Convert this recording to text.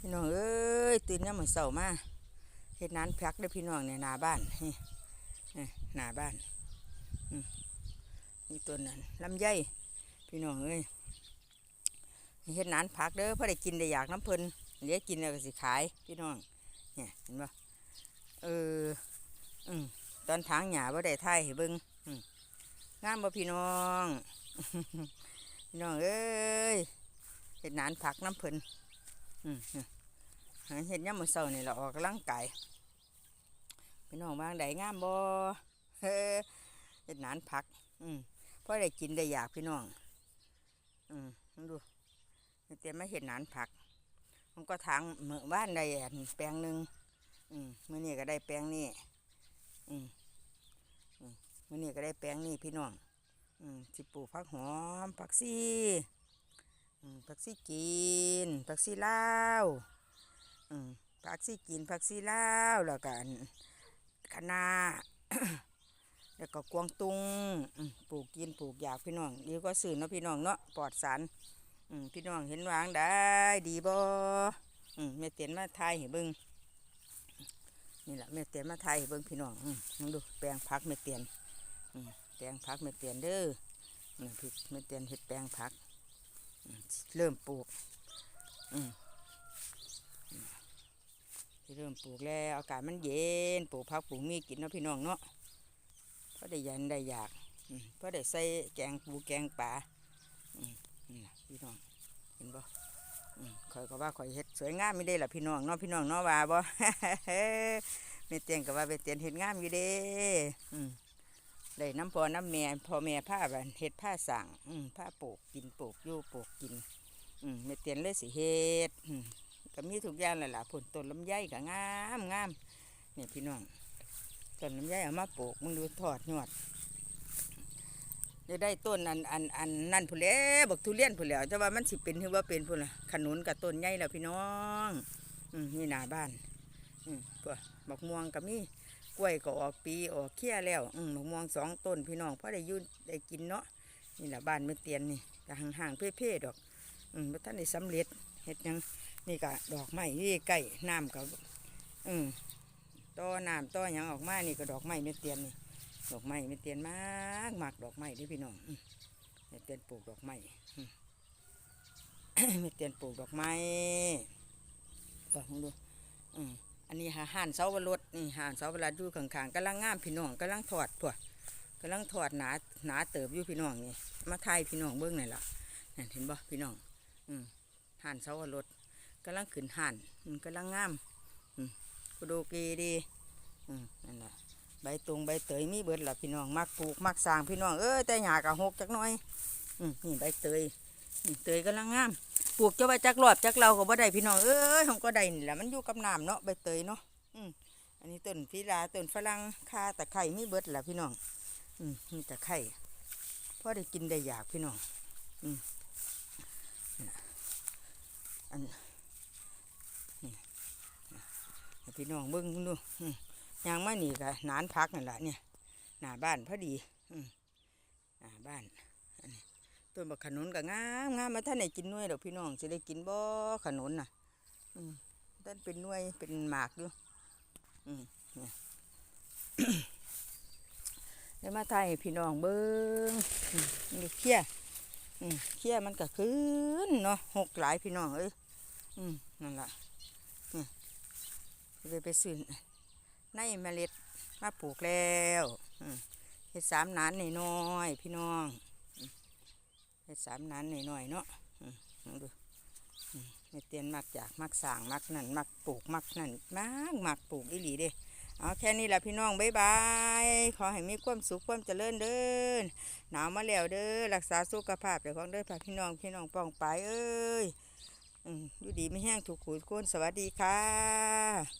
พี่น้องเอ้ยตื่นเนี่ยามมื้อเช้ามาเฮ็ดนานพักเด้อพี่น้องเนี่ยหน้าบ้านนี่นี่หน้าบ้านมนี่ต้นนั้นลำไยพี่น้องเอ้ยเฮ็ดนานพักเด้อพอได้กินได้อยากน้ำเพิ่นเหลือกินแล้วก็สิขายพี่น้องเนี่ยเห็นบ่เอออืมตอนทางหญ้าบ่ได้ถ่ายให้เบิงอืมงามบ่พี่น้อง พี่น้องเอ้ยเฮ็ดนานพักน้ำเพิ่น เห็นยามมื้อเช้านี่เราออกกำลังกายพี่น้องบางใดงามบ่เฮ้อเฮ็ดหนานผัก อืมพอได้กินได้อยากพี่น้อง อืมดูเตรียมมาเห็ดหนานผัก มันก็ทางเมื่อบ้านได้อันแปลงหนึ่งอืมมื่อนี้ก็ได้แปลงนี้อืมอืมมื่อนี้ก็ได้แปลงนี้พี่น้อง อืมสิปลูกผักหอมผักซีอืม ผักซี่กินผักซี่ลาวอืมผักซี่กินผักซี่ลาวแล้วก็อันคะน้าแล้วก็กวางตุงปลูกกินปลูกอยากพี่น้องดีก็สื่อเนาะพี่น้องเนาะปลอดสารอืมพี่น้องเห็นวางได้ดีบ่อืมแม่เตียนมาทายให้เบิ่งนี่แหละแม่เตียนมาทายให้เบิ่งพี่น้องลองดูแปลงผักแม่เตียนอืมแปลงผักแม่เตียนเด้ออืมพี่แม่เตียนเฮ็ดแปลงผัก เริ่มปลูกอืมที่เริ่มปลูกแล้วอากาศมันเย็นปลูกผักปลูกมีกินเนาะพี่น้องเนาะเพราะได้ยันได้อยากเพราะได้ใส่แกงปูแกงป่าพี่น้องเห็นบ่อืมข่อยก็ว่าข่อยเฮ็ดสวยงามไม่ได้ล่ะพี่น้องเนาะพี่น้องเนาะว่าบ่แม่เตียนก็ว่าแม่เตียนเฮ็ดงามอยู่เด้อืม ได้น้ำพอน้ำแม่พอแม่ผ้าบันเฮ็ดผ้าสั่งอืมผ้าปลูกกินปลูกอยู่ปลูกกิน อืมไม่เตียนเลยสิเฮ็ดอืมก็มีทุกอย่างเลยล่ะผลต้นลำไยก็งามงามเนี่ยพี่น้องต้นลำไยเอามาปลูกมึงดูทอดหยอดจะได้ต้นอันอันอันนั่นผู้นแล้วบักทุเรียนผู้แล้วแต่ว่ามันสิเป็นหรือว่าเป็นผู้ล่ะขนุนกับต้นใหญ่แล้วพี่น้อง อืมนี่หน้าบ้าน อืมพวกบักม่วงก็มี กล้วยก็ออกปีออกเขี้ยแล้ว อืมมะม่วงสองต้นพี่น้องพอได้ยุ่นได้กินเนาะนี่แหละบ้านไม่เตียนนี่ก็ห่างๆเพ่ๆดอก อืมท่านได้สำเร็จเฮ็ดยังนี่ก็ดอกไม้นี่ใกล้น้ำกับอืมต่อน้ำต่อยังออกมานี่ก็ดอกไม้ไม่เตียนนี่ดอกไม้ไม่เตียนมากมากดอกไม้ด้อพี่น้องไม่เตียนปลูกดอกไม้ไม่เตียนปลูกดอกไม้ก็ลองดูอืม อันนี้หาห่านเสาวรสนี่ห่านเสาวรสอยู่ข้างๆกำลังงามพี่น้องกำลังถอดถั่วกำลังถอดหนาหนาเติบอยู่พี่น้องนี่มาไทยพี่น้องเบิ้องนี่นล่ะเห็นบ่พี่น้อง อืมห่านเสาวรสกำลังขึ้นห่านอืมกำลังงาม อืมก็ดูกีดีอืมนั่นแหละใบตรงใบเตยมีเบิดล่ะพี่น้องมักปลูกมักสร้างพี่น้องเอ้แต่หยากะหกจักหน่อย อืมนี่ใบเตยนี่เตยกำลังงาม ปลูกจะไว้จักรอบจักเราก็บ่ได้พี่น้องเอ้ยผมก็ได้นี่แหละมันอยู่กับน้ำเนาะใบเตยเนาะอืมอันนี้ต้นฟิลาต้นฝรั่งคาตะไคร่มีเบิดแหละพี่น้อง อืมมีตะไคร่พอได้กินได้อยากพี่น้อง อืมอันนี่พี่น้องเบิ้งดูยางมานี่กะนานพักนั่นแหละเนี่ยหน้าบ้านพอดีอืมหน้าบ้าน ต้นบักขนุนก็งามงามมาท่านไหนกินน่วยเดอกพี่น้องจะได้กินบ่ขนุนน่ะอืมท่านเป็นน่วยเป็นหมากอยู่อืมเนี่ยได้มาไทยพี่น้องเบิ้งนี่เขี้ยอืมเขี้ยมันก็ขึ้นเนาะหกหลายพี่น้องเอ้ยอืมนั่นละเนี่ยเลยไปซื้อในเมล็ดมาปลูกแล้วอืมเฮ็ดสามหนานน้อยๆพี่น้อง เฮ็ดสามนั้นหน่อยๆเนาะอืมลองดูอืมไม่เตียนมักจากมักสางมักนั่นมักปลูกมักนั่นมักมักปลูกอีหลีเด้เอาแค่นี้แหละพี่น้องบ๊ายบายขอให้มีความสุขความเจริญเด้อหนาวมาแล้วเด้อรักษาสุขภาพเดี๋ยวของเด้อพาพี่น้องพี่น้องป้องไปเอ้ยอยู่ดีไม่แห้งถูกขูดโคนสวัสดีค่ะ